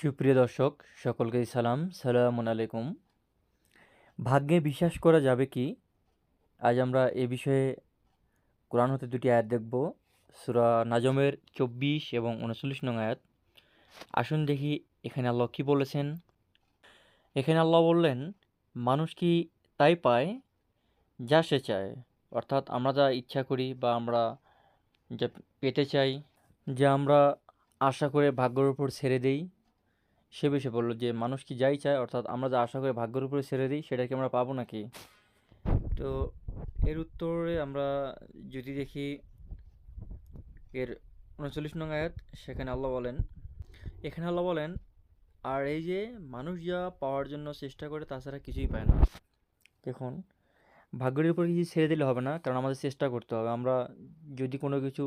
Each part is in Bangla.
সুপ্রিয় দর্শক সকলকে সালাম, সালামুন আলাইকুম। ভাগ্যে বিশ্বাস করা যাবে কি? আজ আমরা এ বিষয়ে কোরআন হতে দুটি আয়াত দেখব। সুরা নাজমের চব্বিশ এবং উনচল্লিশ নং আয়াত। আসুন দেখি এখানে আল্লাহ কী বলেছেন। এখানে আল্লাহ বললেন, মানুষ কি তাই পায় যা সে চায়? অর্থাৎ আমরা যা ইচ্ছা করি বা আমরা যা পেতে চাই, যা আমরা আশা করে ভাগ্যের উপর ছেড়ে দেই সে বিষয়ে বলল যে, মানুষ কি যাই চায়, অর্থাৎ আমরা যা আশা করে ভাগ্যের উপরে ছেড়ে দিই, সেটা কি আমরা পাবো নাকি? তো এর উত্তরে আমরা যদি দেখি এর উনচল্লিশ নং আয়াত, সেখানে আল্লাহ বলেন, এখানে আল্লাহ বলেন, আর এই যে মানুষ যা পাওয়ার জন্য চেষ্টা করে তাছাড়া কিছুই পায় না। দেখুন, ভাগ্যের উপর কিছু ছেড়ে দিলে হবে না, কারণ আমাদের চেষ্টা করতে হবে। আমরা যদি কোনো কিছু,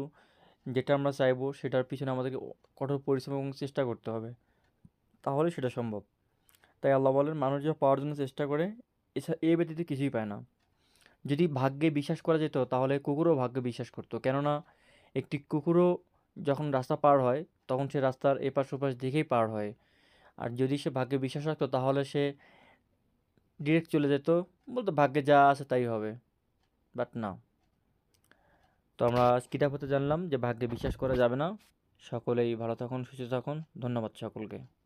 যেটা আমরা চাইব, সেটার পিছনে আমাদেরকে কঠোর পরিশ্রম এবং চেষ্টা করতে হবে। তাহলে সেটা সম্ভব। তাই আল্লাহ বলেন, মানুষ যা পাওয়ার জন্য চেষ্টা করে এছাড়া এ ব্যতীত কিছুই পায় না। যদি ভাগ্যে বিশ্বাস করা যেত, তাহলে কুকুরও ভাগ্যে বিশ্বাস করতো। কেননা, একটি কুকুরও যখন রাস্তা পার হয়, তখন সে রাস্তার এপাশ ওপাশ দেখেই পার হয়। আর যদি সে ভাগ্যে বিশ্বাস রাখতো, তাহলে সে ডিরেক্ট চলে যেত। বলতো, ভাগ্যে যা আছে তাই হবে। বাট না। তো আমরা কিতাব হতে জানলাম যে, ভাগ্যে বিশ্বাস করা যাবে না। সকলেই ভালো থাকুন, সুস্থ থাকুন। ধন্যবাদ সকলকে।